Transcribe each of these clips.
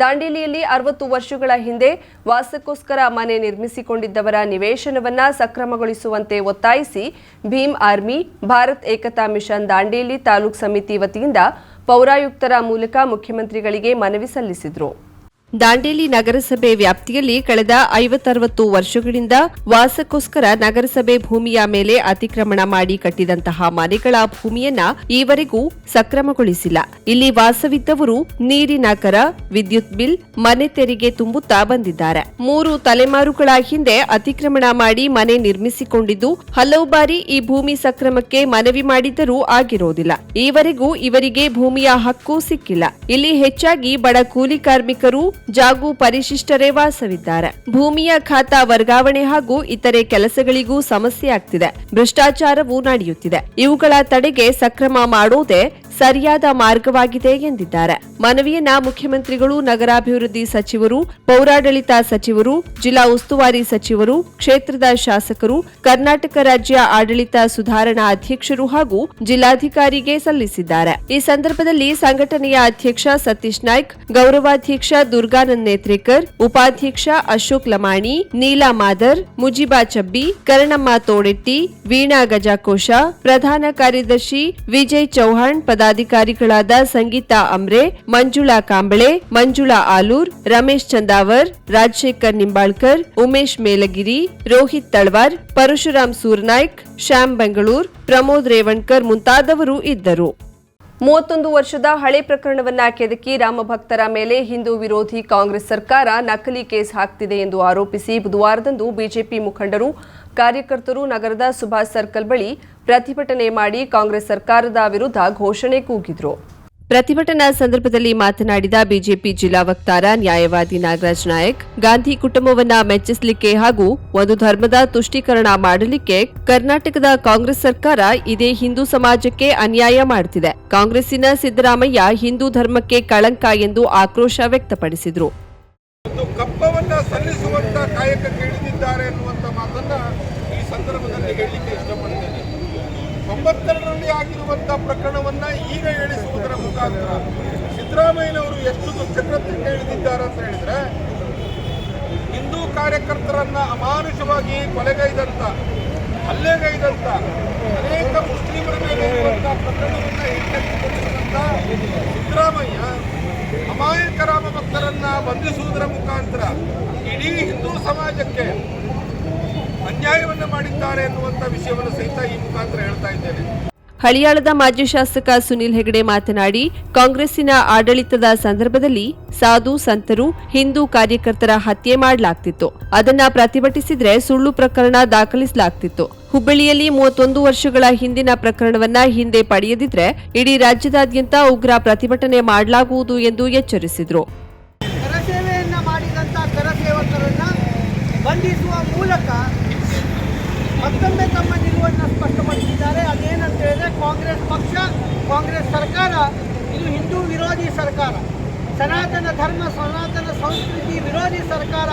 ದಾಂಡೇಲಿಯಲ್ಲಿ ಅರವತ್ತು ವರ್ಷಗಳ ಹಿಂದೆ ವಾಸಕ್ಕೋಸ್ಕರ ಮನೆ ನಿರ್ಮಿಸಿಕೊಂಡಿದ್ದವರ ನಿವೇಶನವನ್ನ ಸಕ್ರಮಗೊಳಿಸುವಂತೆ ಒತ್ತಾಯಿಸಿ ಭೀಮ್ ಆರ್ಮಿ, ಭಾರತ್ ಏಕತಾ ಮಿಷನ್ ದಾಂಡೇಲಿ ತಾಲೂಕ್ ಸಮಿತಿ ವತಿಯಿಂದ ಪೌರಾಯುಕ್ತರ ಮೂಲಕ ಮುಖ್ಯಮಂತ್ರಿಗಳಿಗೆ ಮನವಿ ಸಲ್ಲಿಸಿದರು. ದಾಂಡೇಲಿ ನಗರಸಭೆ ವ್ಯಾಪ್ತಿಯಲ್ಲಿ ಕಳೆದ ಐವತ್ತರವತ್ತು ವರ್ಷಗಳಿಂದ ವಾಸಕ್ಕೋಸ್ಕರ ನಗರಸಭೆ ಭೂಮಿಯ ಮೇಲೆ ಅತಿಕ್ರಮಣ ಮಾಡಿ ಕಟ್ಟಿದಂತಹ ಮನೆಗಳ ಭೂಮಿಯನ್ನ ಈವರೆಗೂ ಸಕ್ರಮಗೊಳಿಸಿಲ್ಲ. ಇಲ್ಲಿ ವಾಸವಿದ್ದವರು ನೀರಿನ ಕರ, ವಿದ್ಯುತ್ ಬಿಲ್, ಮನೆ ತೆರಿಗೆ ತುಂಬುತ್ತಾ ಬಂದಿದ್ದಾರೆ. ಮೂರು ತಲೆಮಾರುಗಳ ಹಿಂದೆ ಅತಿಕ್ರಮಣ ಮಾಡಿ ಮನೆ ನಿರ್ಮಿಸಿಕೊಂಡಿದ್ದು ಹಲವು ಬಾರಿ ಈ ಭೂಮಿ ಸಕ್ರಮಕ್ಕೆ ಮನವಿ ಮಾಡಿದ್ದರೂ ಆಗಿರೋದಿಲ್ಲ. ಈವರೆಗೂ ಇವರಿಗೆ ಭೂಮಿಯ ಹಕ್ಕು ಸಿಕ್ಕಿಲ್ಲ. ಇಲ್ಲಿ ಹೆಚ್ಚಾಗಿ ಬಡ ಕೂಲಿ ಕಾರ್ಮಿಕರು ಜಾಗು ಪರಿಶಿಷ್ಟರೇ ವಾಸವಿದ್ದಾರೆ. ಭೂಮಿಯ ಖಾತಾ ವರ್ಗಾವಣೆ ಹಾಗೂ ಇತರೆ ಕೆಲಸಗಳಿಗೂ ಸಮಸ್ಯೆ ಆಗ್ತಿದೆ. ಭ್ರಷ್ಟಾಚಾರವೂ ನಡೆಯುತ್ತಿದೆ. ಇವುಗಳ ತಡೆಗೆ ಸಕ್ರಮ ಮಾಡೋದೇ ಸರಿಯಾದ ಮಾರ್ಗವಾಗಿದೆ ಎಂದಿದ್ದಾರೆ. ಮನವಿಯನ್ನ ಮುಖ್ಯಮಂತ್ರಿಗಳು, ನಗರಾಭಿವೃದ್ಧಿ ಸಚಿವರು, ಪೌರಾಡಳಿತ ಸಚಿವರು, ಜಿಲ್ಲಾ ಉಸ್ತುವಾರಿ ಸಚಿವರು, ಕ್ಷೇತ್ರದ ಶಾಸಕರು, ಕರ್ನಾಟಕ ರಾಜ್ಯ ಆಡಳಿತ ಸುಧಾರಣಾ ಅಧ್ಯಕ್ಷರು ಹಾಗೂ ಜಿಲ್ಲಾಧಿಕಾರಿಗೆ ಸಲ್ಲಿಸಿದ್ದಾರೆ. ಈ ಸಂದರ್ಭದಲ್ಲಿ ಸಂಘಟನೆಯ ಅಧ್ಯಕ್ಷ ಸತೀಶ್ ನಾಯ್ಕ್, ಗೌರವಾಧ್ಯಕ್ಷ ದುರ್ಗಾನಂದ್ ನೇತ್ರೇಕರ್, ಉಪಾಧ್ಯಕ್ಷ ಅಶೋಕ್ ಲಮಾಣಿ, ನೀಲಾ ಮಾದರ್, ಮುಜಿಬಾ ಚಬ್ಬಿ, ಕರಣಮ್ಮ ತೋಡೆಟ್ಟಿ, ವೀಣಾ ಗಜಾಕೋಶ, ಪ್ರಧಾನ ಕಾರ್ಯದರ್ಶಿ ವಿಜಯ್ ಚೌಹಾಣ್ ಪದಾಧಿಕಾರಿಗಳಾದ ಸಂಗೀತಾ ಅಮ್ರೆ ಮಂಜುಳಾ ಕಾಂಬಳೆ, ಮಂಜುಳಾ ಆಲೂರ್, ರಮೇಶ್ ಚಂದಾವರ್, ರಾಜಶೇಖರ್ ನಿಂಬಾಳ್ಕರ್, ಉಮೇಶ್ ಮೇಲಗಿರಿ, ರೋಹಿತ್ ತಳ್ವಾರ್ ಪರಶುರಾಮ್ ಸೂರ್ನಾಯ್ಕ್, ಶ್ಯಾಮ್ ಬೆಂಗಳೂರ್, ಪ್ರಮೋದ್ ರೇವಣ್ಕರ್ ಮುಂತಾದವರು ಇದ್ದರು. ಮೂವತ್ತೊಂದು ವರ್ಷದ ಹಳೆ ಪ್ರಕರಣವನ್ನ ಕೆದಕಿ ರಾಮಭಕ್ತರ ಮೇಲೆ ಹಿಂದೂ ವಿರೋಧಿ ಕಾಂಗ್ರೆಸ್ ಸರ್ಕಾರ ನಕಲಿ ಕೇಸ್ ಹಾಕ್ತಿದೆ ಎಂದು ಆರೋಪಿಸಿ ಬುಧವಾರದಂದು ಬಿಜೆಪಿ ಮುಖಂಡರು, ಕಾರ್ಯಕರ್ತರು ನಗರದ ಸುಭಾಷ್ ಸರ್ಕಲ್ ಬಳಿ ಪ್ರತಿಭಟನೆ ಮಾಡಿ ಕಾಂಗ್ರೆಸ್ ಸರ್ಕಾರದ ವಿರುದ್ಧ ಘೋಷಣೆ ಕೂಗಿದ್ರು. ಪ್ರತಿಭಟನಾ ಸಂದರ್ಭದಲ್ಲಿ ಮಾತನಾಡಿದ ಬಿಜೆಪಿ ಜಿಲ್ಲಾ ವಕ್ತಾರ ನ್ಯಾಯವಾದಿ ನಾಗರಾಜ್ ನಾಯಕ್ ಗಾಂಧಿ ಕುಟುಂಬವನ್ನ ಮೆಚ್ಚಿಸಲಿಕ್ಕೆ ಹಾಗೂ ಒಂದು ಧರ್ಮದ ತುಷ್ಟೀಕರಣ ಮಾಡಲಿಕ್ಕೆ ಕರ್ನಾಟಕದ ಕಾಂಗ್ರೆಸ್ ಸರ್ಕಾರ ಇದೇ ಹಿಂದೂ ಸಮಾಜಕ್ಕೆ ಅನ್ಯಾಯ ಮಾಡುತ್ತಿದೆ ಕಾಂಗ್ರೆಸ್ಸಿನ ಸಿದ್ದರಾಮಯ್ಯ ಹಿಂದೂ ಧರ್ಮಕ್ಕೆ ಕಳಂಕ ಎಂದು ಆಕ್ರೋಶ ವ್ಯಕ್ತಪಡಿಸಿದರು. ತೊಂಬತ್ತೆರಡರಲ್ಲಿ ಆಗಿರುವಂತಹ ಪ್ರಕರಣವನ್ನ ಈಗ ಹೇಳಿಸುವುದರ ಮುಖಾಂತರ ಸಿದ್ದರಾಮಯ್ಯನವರು ಎಷ್ಟು ದುಶ್ಚಕ್ರಕ್ಕೆ ಇಳಿದಿದ್ದಾರೆ ಅಂತ ಹೇಳಿದ್ರೆ, ಹಿಂದೂ ಕಾರ್ಯಕರ್ತರನ್ನ ಅಮಾನುಷವಾಗಿ ಕೊಲೆಗೈದಂತ, ಹಲ್ಲೆಗೈದಂತ ಅನೇಕ ಮುಸ್ಲಿಮರ ಮೇಲೆ ಇರುವಂತಹ ಪ್ರಕರಣವನ್ನ ಹಿಡಿದಿಟ್ಟುಕೊಂಡಿರುವಂತ ಸಿದ್ದರಾಮಯ್ಯ ಅಮಾಯಕ ರಾಮ ಭಕ್ತರನ್ನ ಬಂಧಿಸುವುದರ ಮುಖಾಂತರ ಇಡೀ ಹಿಂದೂ ಸಮಾಜಕ್ಕೆ ಅನ್ಯಾಯವನ್ನು ಮಾಡಿದ್ದಾರೆ ಎನ್ನುವಂತ ವಿಷಯವನ್ನು ಸಹಿತ ಈ ಮುಖಾಂತರ ಹೇಳ್ತಾ ಇದ್ದೇನೆ. ಹಳಿಯಾಳದ ಮಾಜಿ ಶಾಸಕ ಸುನಿಲ್ ಹೆಗಡೆ ಮಾತನಾಡಿ ಕಾಂಗ್ರೆಸ್ಸಿನ ಆಡಳಿತದ ಸಂದರ್ಭದಲ್ಲಿ ಸಾಧು ಸಂತರು ಹಿಂದೂ ಕಾರ್ಯಕರ್ತರ ಹತ್ಯೆ ಮಾಡಲಾಗ್ತಿತ್ತು. ಅದನ್ನ ಪ್ರತಿಭಟಿಸಿದ್ರೆ ಸುಳ್ಳು ಪ್ರಕರಣ ದಾಖಲಿಸಲಾಗ್ತಿತ್ತು. ಹುಬ್ಬಳ್ಳಿಯಲ್ಲಿ ಮೂವತ್ತೊಂದು ವರ್ಷಗಳ ಹಿಂದಿನ ಪ್ರಕರಣವನ್ನ ಹಿಂದೆ ಪಡೆಯದಿದ್ರೆ ಇಡೀ ರಾಜ್ಯದಾದ್ಯಂತ ಉಗ್ರ ಪ್ರತಿಭಟನೆ ಮಾಡಲಾಗುವುದು ಎಂದು ಎಚ್ಚರಿಸಿದರು. ಕರಸೇವೆಯನ್ನು ಮಾಡಿದಂಥ ಕರಸೇವಕರನ್ನು ಬಂಧಿಸುವ ಮೂಲಕ ಮತ್ತೊಮ್ಮೆ ತಮ್ಮ ನಿಲುವನ್ನು ಸ್ಪಷ್ಟಪಡಿಸಿದ್ದಾರೆ. ಅದೇನಂತ ಹೇಳಿದ್ರೆ ಕಾಂಗ್ರೆಸ್ ಪಕ್ಷ, ಕಾಂಗ್ರೆಸ್ ಸರ್ಕಾರ, ಇದು ಹಿಂದೂ ವಿರೋಧಿ ಸರ್ಕಾರ. ಸನಾತನ ಧರ್ಮ, ಸನಾತನ ಸಂಸ್ಕೃತಿ ವಿರೋಧಿ ಸರ್ಕಾರ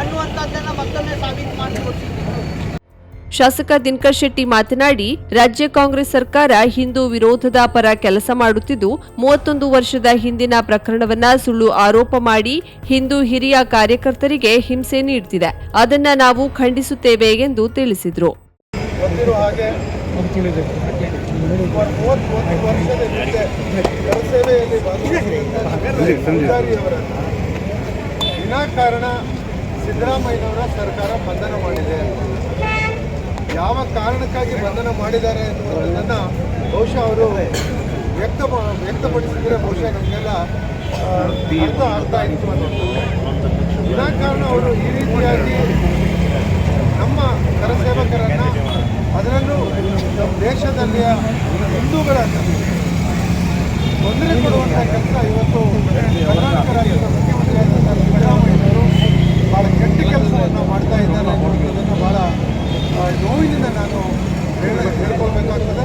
ಅನ್ನುವಂಥದ್ದನ್ನು ಮತ್ತೊಮ್ಮೆ ಸಾಬೀತು ಮಾಡಿ ತೋರಿಸಿದ್ದಾರೆ ಶಾಸಕ ದಿನಕರ್ ಶೆಟ್ಟಿ ಮಾತನಾಡಿ, ರಾಜ್ಯ ಕಾಂಗ್ರೆಸ್ ಸರ್ಕಾರ ಹಿಂದೂ ವಿರೋಧದ ಪರ ಕೆಲಸ ಮಾಡುತ್ತಿದ್ದು, ಮೂವತ್ತೊಂದು ವರ್ಷದ ಹಿಂದಿನ ಪ್ರಕರಣವನ್ನ ಸುಳ್ಳು ಆರೋಪ ಮಾಡಿ ಹಿಂದೂ ಹಿರಿಯ ಕಾರ್ಯಕರ್ತರಿಗೆ ಹಿಂಸೆ ನೀಡುತ್ತಿದೆ ಅದನ್ನ ನಾವು ಖಂಡಿಸುತ್ತೇವೆ ಎಂದು ತಿಳಿಸಿದರು. ವಿನಾಕಾರಣ ಸಿದ್ದರಾಮಯ್ಯನವರ ಸರ್ಕಾರ ಬಂಧನ ಮಾಡಿದೆ ಯಾವ ಕಾರಣಕ್ಕಾಗಿ ಬಂಧನ ಮಾಡಿದ್ದಾರೆ ಎನ್ನುವುದನ್ನು ಬಹುಶಃ ಅವರು ವ್ಯಕ್ತ ವ್ಯಕ್ತಪಡಿಸಿದ್ರೆ ಬಹುಶಃ ನಮಗೆಲ್ಲ ಅರ್ಥ ಆಯಿತು ಅನ್ನೋದು. ಕಾರಣ ಅವರು ಈ ರೀತಿಯಾಗಿ ನಮ್ಮ ಕರಸೇವಕರನ್ನ ಅದರಲ್ಲೂ ನಮ್ಮ ದೇಶದಲ್ಲಿಯ ಹಿಂದೂಗಳನ್ನು ತೊಂದರೆ ಕೊಡುವಂಥ ಕೆಲಸ ಇವತ್ತು ಕರ್ನಾಟಕ ರಾಜ್ಯದ ಮುಖ್ಯಮಂತ್ರಿಯಾದಂಥ ಸಿದ್ದರಾಮಯ್ಯನವರು ಭಾಳ ಕೆಟ್ಟ ಕೆಲಸವನ್ನು ಮಾಡ್ತಾ ಇದ್ದಾರೆ ಅನ್ನೋದನ್ನು ಭಾಳ ನೋವಿನಿಂದ ನಾನು ಹೇಳ ಹೇಳ್ಕೊಳ್ಬೇಕಾಗ್ತದೆ.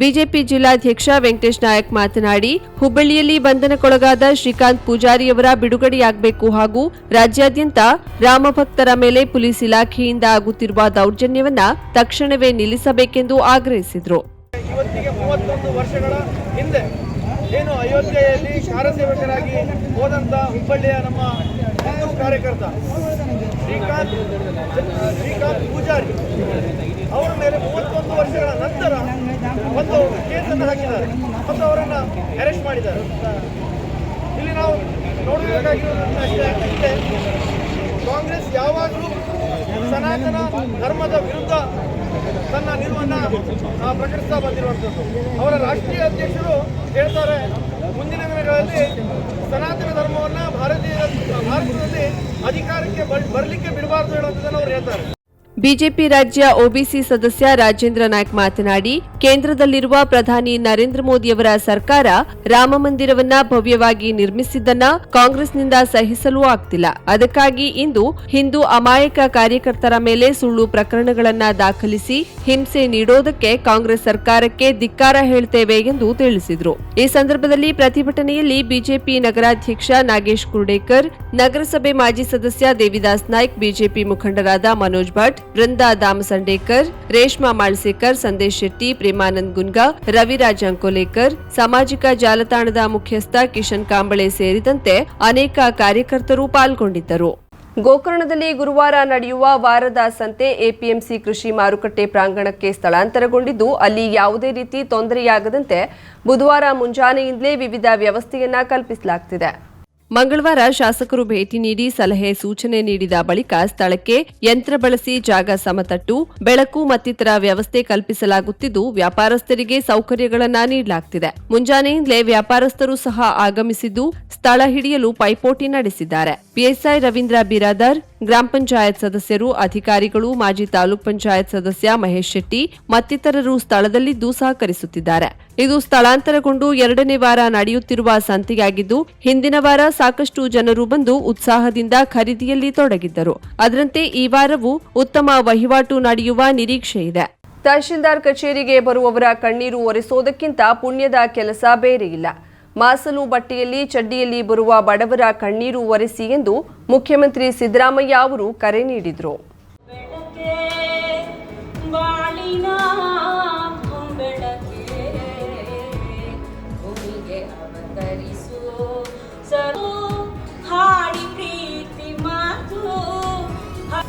ಬಿಜೆಪಿ ಜಿಲ್ಲಾಧ್ಯಕ್ಷ ವೆಂಕಟೇಶ್ ನಾಯಕ್ ಮಾತನಾಡಿ ಹುಬ್ಬಳ್ಳಿಯಲ್ಲಿ ಬಂಧನಕ್ಕೊಳಗಾದ ಶ್ರೀಕಾಂತ್ ಪೂಜಾರಿಯವರ ಬಿಡುಗಡೆಯಾಗಬೇಕು ಹಾಗೂ ರಾಜ್ಯಾದ್ಯಂತ ರಾಮಭಕ್ತರ ಮೇಲೆ ಪೊಲೀಸ್ ಇಲಾಖೆಯಿಂದ ಆಗುತ್ತಿರುವ ದೌರ್ಜನ್ಯವನ್ನ ತಕ್ಷಣವೇ ನಿಲ್ಲಿಸಬೇಕೆಂದು ಆಗ್ರಹಿಸಿದರು. ಇವತ್ತಿಗೆ ಮೂವತ್ತೊಂದು ವರ್ಷಗಳ ಹಿಂದೆ ಏನು ಅಯೋಧ್ಯೆಯಲ್ಲಿ ಕಾರ್ಯಸೇವಕರಾಗಿ ಹೋದಂತ ಹುಬ್ಬಳ್ಳಿಯ ನಮ್ಮ ಕಾರ್ಯಕರ್ತ ಶ್ರೀಕಾಂತ್ ಶ್ರೀಕಾಂತ್ ಪೂಜಾರಿ ಅವರ ಮೇಲೆ ಮೂವತ್ತೊಂದು ವರ್ಷಗಳ ನಂತರ ಒಂದು ಕೇಸನ್ನು ಹಾಕಿದ್ದಾರೆ ಮತ್ತು ಅವರನ್ನು ಅರೆಸ್ಟ್ ಮಾಡಿದ್ದಾರೆ. ಇಲ್ಲಿ ನಾವು ನೋಡಬೇಕಾಗಿರೋದು ಅಷ್ಟೇ ಕಾಂಗ್ರೆಸ್ ಯಾವಾಗಲೂ ಸನಾತನ ಧರ್ಮದ ವಿರುದ್ಧ ತನ್ನ ನಿಲುವನ್ನು ಪ್ರಕಟಿಸ್ತಾ ಬಂದಿರುವಂಥದ್ದು. ಅವರ ರಾಷ್ಟ್ರೀಯ ಅಧ್ಯಕ್ಷರು ಹೇಳ್ತಾರೆ, ಮುಂದಿನ ದಿನಗಳಲ್ಲಿ ಸನಾತನ ಧರ್ಮವನ್ನು ಭಾರತೀಯ ಭಾರತದಲ್ಲಿ ಅಧಿಕಾರಕ್ಕೆ ಬರ್- ಬರಲಿಕ್ಕೆ ಬಿಡಬಾರ್ದು ಹೇಳುವಂಥದ್ದನ್ನು ಅವರು ಹೇಳ್ತಾರೆ. ಬಿಜೆಪಿ ರಾಜ್ಯ ಒಬಿಸಿ ಸದಸ್ಯ ರಾಜೇಂದ್ರ ನಾಯ್ಕ್ ಮಾತನಾಡಿ, ಕೇಂದ್ರದಲ್ಲಿರುವ ಪ್ರಧಾನಿ ನರೇಂದ್ರ ಮೋದಿಯವರ ಸರ್ಕಾರ ರಾಮಮಂದಿರವನ್ನ ಭವ್ಯವಾಗಿ ನಿರ್ಮಿಸಿದ್ದನ್ನ ಕಾಂಗ್ರೆಸ್ನಿಂದ ಸಹಿಸಲು ಆಗ್ತಿಲ್ಲ. ಅದಕ್ಕಾಗಿ ಇಂದು ಹಿಂದೂ ಅಮಾಯಕ ಕಾರ್ಯಕರ್ತರ ಮೇಲೆ ಸುಳ್ಳು ಪ್ರಕರಣಗಳನ್ನ ದಾಖಲಿಸಿ ಹಿಂಸೆ ನೀಡೋದಕ್ಕೆ ಕಾಂಗ್ರೆಸ್ ಸರ್ಕಾರಕ್ಕೆ ಧಿಕ್ಕಾರ ಹೇಳ್ತೇವೆ ಎಂದು ತಿಳಿಸಿದರು. ಈ ಸಂದರ್ಭದಲ್ಲಿ ಪ್ರತಿಭಟನೆಯಲ್ಲಿ ಬಿಜೆಪಿ ನಗರಾಧ್ಯಕ್ಷ ನಾಗೇಶ್ ಕುರ್ಡೇಕರ್, ನಗರಸಭೆ ಮಾಜಿ ಸದಸ್ಯ ದೇವಿದಾಸ್ ನಾಯ್ಕ್, ಬಿಜೆಪಿ ಮುಖಂಡರಾದ ಮನೋಜ್ ಭಟ್ ಬೃಂದಾ ದಾಮಸಂಡೇಕರ್, ರೇಷ್ಮಾ ಮಾಳ್ಸೇಕರ್, ಸಂದೇಶ್ ಶೆಟ್ಟಿ, ಪ್ರೇಮಾನಂದ್ ಗುನ್ಗಾ, ರವಿರಾಜ್ ಅಂಕೋಲೇಕರ್, ಸಾಮಾಜಿಕ ಜಾಲತಾಣದ ಮುಖ್ಯಸ್ಥ ಕಿಶನ್ ಕಾಂಬಳೆ ಸೇರಿದಂತೆ ಅನೇಕ ಕಾರ್ಯಕರ್ತರು ಪಾಲ್ಗೊಂಡಿದ್ದರು. ಗೋಕರ್ಣದಲ್ಲಿ ಗುರುವಾರ ನಡೆಯುವ ವಾರದ ಸಂತೆ ಎಪಿಎಂಸಿ ಕೃಷಿ ಮಾರುಕಟ್ಟೆ ಪ್ರಾಂಗಣಕ್ಕೆ ಸ್ಥಳಾಂತರಗೊಂಡಿದ್ದು, ಅಲ್ಲಿ ಯಾವುದೇ ರೀತಿ ತೊಂದರೆಯಾಗದಂತೆ ಬುಧವಾರ ಮುಂಜಾನೆಯಿಂದಲೇ ವಿವಿಧ ವ್ಯವಸ್ಥೆಯನ್ನ ಕಲ್ಪಿಸಲಾಗುತ್ತಿದೆ ಮಂಗಳವಾರ ಶಾಸಕರು ಭೇಟಿ ನೀಡಿ ಸಲಹೆ ಸೂಚನೆ ನೀಡಿದ ಬಳಿಕ ಸ್ಥಳಕ್ಕೆ ಯಂತ್ರ ಬಳಸಿ ಜಾಗ ಸಮತಟ್ಟು, ಬೆಳಕು ಮತ್ತಿತರ ವ್ಯವಸ್ಥೆ ಕಲ್ಪಿಸಲಾಗುತ್ತಿದ್ದು ವ್ಯಾಪಾರಸ್ಥರಿಗೆ ಸೌಕರ್ಯಗಳನ್ನ ನೀಡಲಾಗುತ್ತಿದೆ ಮುಂಜಾನೆಯಿಂದಲೇ ವ್ಯಾಪಾರಸ್ಥರು ಸಹ ಆಗಮಿಸಿದ್ದು ಸ್ಥಳ ಹಿಡಿಯಲು ಪೈಪೋಟಿ ನಡೆಸಿದ್ದಾರೆ. ಪಿಎಸ್ಐ ರವೀಂದ್ರ ಬಿರಾದರ್ ಗ್ರಾಮ ಪಂಚಾಯತ್ ಸದಸ್ಯರು, ಅಧಿಕಾರಿಗಳು, ಮಾಜಿ ತಾಲೂಕ್ ಪಂಚಾಯತ್ ಸದಸ್ಯ ಮಹೇಶ್ ಶೆಟ್ಟಿ ಮತ್ತಿತರರು ಸ್ಥಳದಲ್ಲಿದ್ದು ಸಹಕರಿಸುತ್ತಿದ್ದಾರೆ. ಇದು ಸ್ಥಳಾಂತರಗೊಂಡು ಎರಡನೇ ವಾರ ನಡೆಯುತ್ತಿರುವ ಸಂತೆಯಾಗಿದ್ದು, ಹಿಂದಿನ ವಾರ ಸಾಕಷ್ಟು ಜನರು ಬಂದು ಉತ್ಸಾಹದಿಂದ ಖರೀದಿಯಲ್ಲಿ ತೊಡಗಿದ್ದರು. ಅದರಂತೆ ಈ ವಾರವೂ ಉತ್ತಮ ವಹಿವಾಟು ನಡೆಯುವ ನಿರೀಕ್ಷೆ ಇದೆ. ತಹಶೀಲ್ದಾರ್ ಕಚೇರಿಗೆ ಬರುವವರ ಕಣ್ಣೀರು ಒರೆಸೋದಕ್ಕಿಂತ ಪುಣ್ಯದ ಕೆಲಸ ಬೇರೆ ಇಲ್ಲ. ಮಾಸಲು ಬಟ್ಟೆಯಲ್ಲಿ ಚಡ್ಡಿಯಲ್ಲಿ ಬರುವ ಬಡವರ ಕಣ್ಣೀರು ಒರೆಸಿ ಎಂದು ಮುಖ್ಯಮಂತ್ರಿ ಸಿದ್ದರಾಮಯ್ಯ ಅವರು ಕರೆ ನೀಡಿದರು.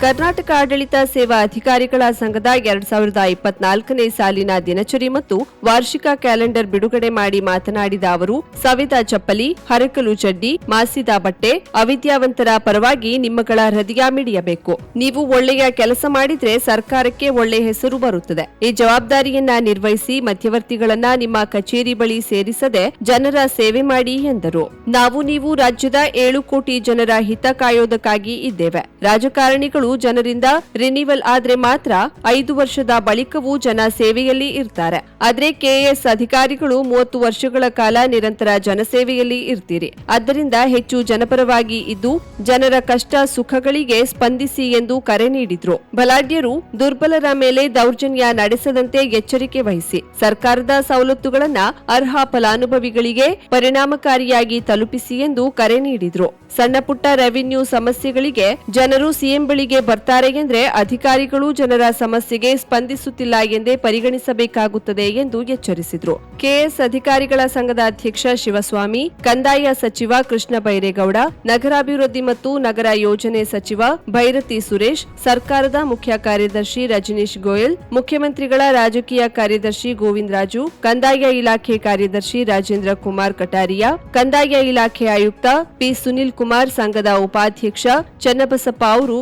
ಕರ್ನಾಟಕ ಆಡಳಿತ ಸೇವಾ ಅಧಿಕಾರಿಗಳ ಸಂಘದ ಎರಡ್ ಸಾವಿರದ ಇಪ್ಪತ್ನಾಲ್ಕನೇ ಸಾಲಿನ ದಿನಚರಿ ಮತ್ತು ವಾರ್ಷಿಕ ಕ್ಯಾಲೆಂಡರ್ ಬಿಡುಗಡೆ ಮಾಡಿ ಮಾತನಾಡಿದ ಅವರು ಸವಿದ ಚಪ್ಪಲಿ, ಹರಕಲು ಚಡ್ಡಿ, ಮಾಸಿದ ಬಟ್ಟೆ, ಅವಿದ್ಯಾವಂತರ ಪರವಾಗಿ ನಿಮ್ಮಗಳ ಹೃದಯ ಮಿಡಿಯಬೇಕು. ನೀವು ಒಳ್ಳೆಯ ಕೆಲಸ ಮಾಡಿದ್ರೆ ಸರ್ಕಾರಕ್ಕೆ ಒಳ್ಳೆ ಹೆಸರು ಬರುತ್ತದೆ. ಈ ಜವಾಬ್ದಾರಿಯನ್ನ ನಿರ್ವಹಿಸಿ ಮಧ್ಯವರ್ತಿಗಳನ್ನ ನಿಮ್ಮ ಕಚೇರಿ ಬಳಿ ಸೇರಿಸದೆ ಜನರ ಸೇವೆ ಮಾಡಿ ಎಂದರು. ನಾವು ನೀವು ರಾಜ್ಯದ ಏಳು ಕೋಟಿ ಜನರ ಹಿತ ಕಾಯೋದಕ್ಕಾಗಿ ಇದ್ದೇವೆ. ರಾಜಕಾರಣಿಗಳು ಜನರಿಂದ ರಿನಿವಲ್ ಆದ್ರೆ ಮಾತ್ರ ಐದು ವರ್ಷದ ಬಳಿಕವೂ ಜನ ಸೇವೆಯಲ್ಲಿ ಇರ್ತಾರೆ. ಆದ್ರೆ ಕೆಎಸ್ ಅಧಿಕಾರಿಗಳು ಮೂವತ್ತು ವರ್ಷಗಳ ಕಾಲ ನಿರಂತರ ಜನಸೇವೆಯಲ್ಲಿ ಇರ್ತೀರಿ. ಆದ್ದರಿಂದ ಹೆಚ್ಚು ಜನಪರವಾಗಿ ಇದ್ದು ಜನರ ಕಷ್ಟ ಸುಖಗಳಿಗೆ ಸ್ಪಂದಿಸಿ ಎಂದು ಕರೆ ನೀಡಿದ್ರು. ಬಲಾಢ್ಯರು ದುರ್ಬಲರ ಮೇಲೆ ದೌರ್ಜನ್ಯ ನಡೆಸದಂತೆ ಎಚ್ಚರಿಕೆ ವಹಿಸಿ ಸರ್ಕಾರದ ಸವಲತ್ತುಗಳನ್ನ ಅರ್ಹ ಫಲಾನುಭವಿಗಳಿಗೆ ಪರಿಣಾಮಕಾರಿಯಾಗಿ ತಲುಪಿಸಿ ಎಂದು ಕರೆ ನೀಡಿದ್ರು. ಸಣ್ಣ ಪುಟ್ಟ ರೆವಿನ್ಯೂ ಸಮಸ್ಯೆಗಳಿಗೆ ಜನರು ಸಿಎಂ ಬಳಿಗೆ ಬರ್ತಾರೆ ಎಂದ್ರೆ ಅಧಿಕಾರಿಗಳು ಜನರ ಸಮಸ್ಯೆಗೆ ಸ್ಪಂದಿಸುತ್ತಿಲ್ಲ ಎಂದೇ ಪರಿಗಣಿಸಬೇಕಾಗುತ್ತದೆ ಎಂದು ಎಚ್ಚರಿಸಿದರು. ಕೆಎಸ್ ಅಧಿಕಾರಿಗಳ ಸಂಘದ ಅಧ್ಯಕ್ಷ ಶಿವಸ್ವಾಮಿ, ಕಂದಾಯ ಸಚಿವ ಕೃಷ್ಣ ಬೈರೇಗೌಡ, ನಗರಾಭಿವೃದ್ಧಿ ಮತ್ತು ನಗರ ಯೋಜನೆ ಸಚಿವ ಭೈರತಿ ಸುರೇಶ್, ಸರ್ಕಾರದ ಮುಖ್ಯ ಕಾರ್ಯದರ್ಶಿ ರಜನೀಶ್ ಗೋಯಲ್, ಮುಖ್ಯಮಂತ್ರಿಗಳ ರಾಜಕೀಯ ಕಾರ್ಯದರ್ಶಿ ಗೋವಿಂದ್ ರಾಜು ಕಂದಾಯ ಇಲಾಖೆ ಕಾರ್ಯದರ್ಶಿ ರಾಜೇಂದ್ರ ಕುಮಾರ್ ಕಟಾರಿಯಾ, ಕಂದಾಯ ಇಲಾಖೆ ಆಯುಕ್ತ ಪಿ ಸುನಿಲ್ ಕುಮಾರ್ ಸಂಘದ ಉಪಾಧ್ಯಕ್ಷ ಚನ್ನಬಸಪ್ಪ ಅವರು